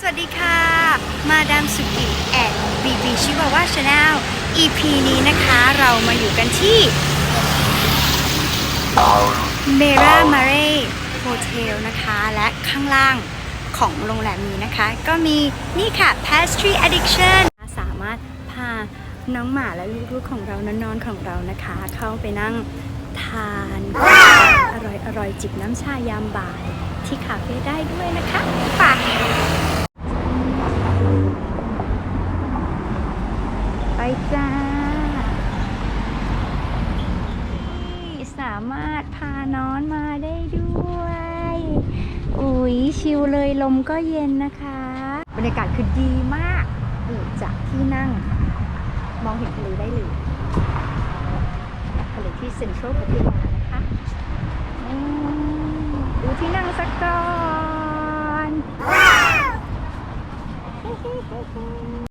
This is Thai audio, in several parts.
สวัสดีค่ะ มาดามสุกิแอดบีบีชิวาว่าชาแนล EP นี้นะคะเรามาอยู่กันที่เมรามาเร่โฮเทลนะคะ และข้างล่างของโรงแรมนี้นะคะ ก็มีนี่ค่ะ Pastry Addiction สามารถพาน้องหมาและลูกๆของเรานอนๆของเรานะคะ เข้าไปนั่งทานอร่อยอร่อยๆจิบน้ำชายามบ่าย ที่คาเฟ่ได้ด้วยนะคะฝาก ไปจ้า สามารถพานอนมาได้ด้วย อุ๊ยชิลเลยลมก็เย็นนะคะ บรรยากาศคือดีมากนี่จากที่นั่ง มองเห็นทะเลได้เลยทะเลที่เซ็นทรัลพัทยานะคะดูที่นั่งสักก่อน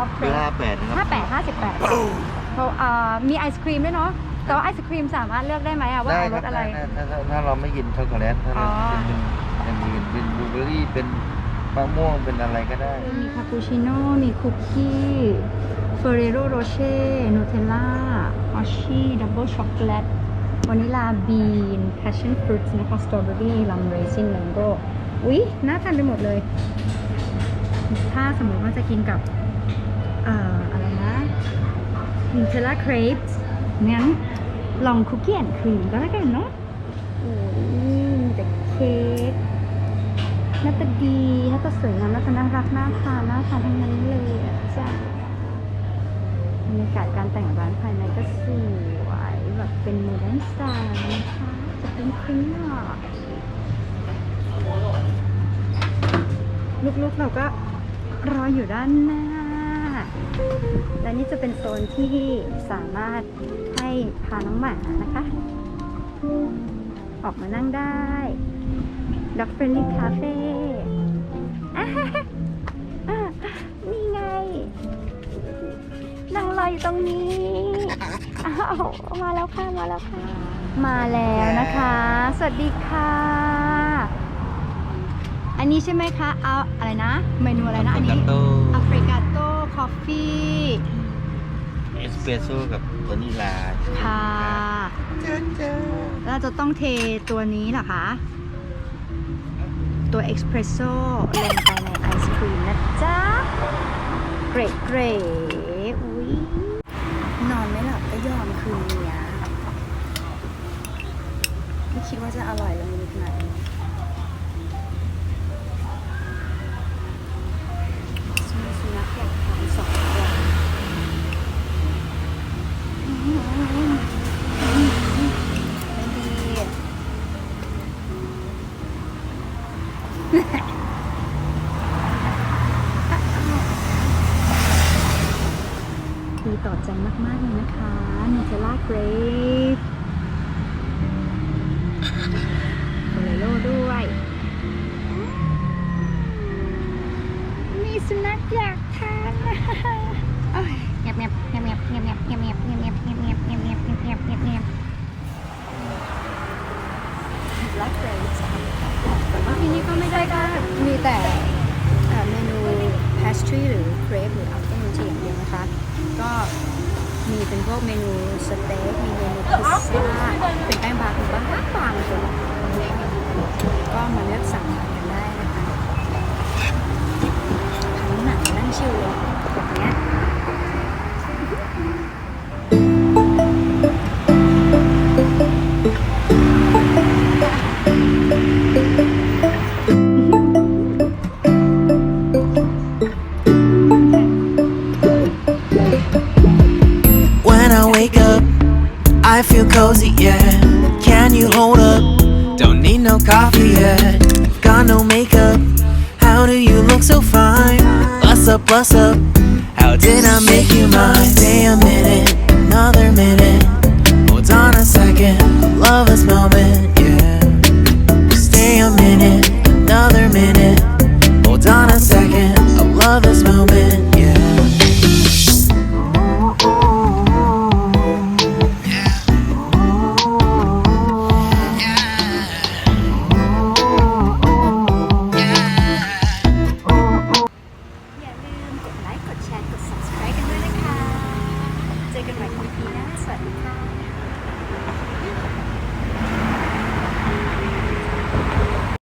อฟต์เครเรือปห้าแปดนะครับห้าแปดห้าสิบแปดเขาอ่ามีไอศครีมด้วยเนาะแต่ว่าไอศครีมสามารถเลือกได้ไหมอะว่าได้เอาครรับสอะไรด้ถ้าถ้าถ้าเราไม่กินช็อกโกแลตถ้าเราอ๋อเป็นเป็นอย่างอื่นเป็นบลูเบอร์รี่เป็นมะม่วงเป็นอะไรก็ได้ มีคาปูชิโน่มีคุกกี้เฟรโรโรเช่นูเทลล่าออชชี่ดับเบิลช็อกโกแลตวานิลาบีนแพชชั่นฟรุตนะคะสตรอเบอรี่ลัมเรซินแมงโก้อุ๊ยน่าทานไปหมดเลย ถ้าสมมติว่าจะกินกับเอ่ออะไรนะนูเทลล่าเครปงั้นลองคุกกี้แอนด์ครีมก็แล้วกันเนาะโอ้ยแต่เค้กหน้าตาดีหน้าตาสวยงามหน้าตาน่ารักน่าทานน่าทานทั้งนั้นเลยอะจ้ะบรรยากาศการแต่งร้านภายในก็สวยแบบเป็นโมเดิร์นสไตล์นะคะจะเป็นคริ้งหน่อยลูกๆเราก็รออยู่ด้านหน้า และนี่จะเป็นโซนที่สามารถให้พาน้องหมานะคะ ออกมานั่งได้ Dog Friendly Cafe อะอะนี่ไงนั่งรออยู่ตรงนี้อ้าวมาแล้วค่ะ มาแล้วค่ะ มาแล้วนะคะ สวัสดีค่ะ อันนี้ใช่ไหมคะ เอาอะไรนะ เมนูอะไรนะ อันนี้โต้อ f ฟริกาโต้คอฟฟี่ เอสเปรสโซ่กับวานิลาค่ะเจ้าเจ้าแล้วจะต้องเทตัวนี้เหรอคะ ตัวเอ็กซ์เพรสโซ่ลงไปในไอศครีมนะจ๊ะ เกรดเกรดอุ้ยนอนไม่หลับก็ยอมคืนเนี้ยไม่คิดว่าจะอร่อยละมุนขนาดนี้ ต่อใจมากๆเลยนะคะมิเชล่าเกรซ เครปหรือ crepe หรือ afternoon tea อย่างเดียวนะคะ ก็มีเป็นพวกเมนูสเต็กมีเมนูพิซซ่าเป็นแป้งบางเป็นบางบางส่วนก็มาเลือกสั่ง I feel cozy, yeah. Can you hold up? Don't need no coffee yet. Got no makeup. How do you look so fine? Bust up, bust up. How did I make you mine? Stay a minute, another minute. Hold on a second, love this moment, ค่ะ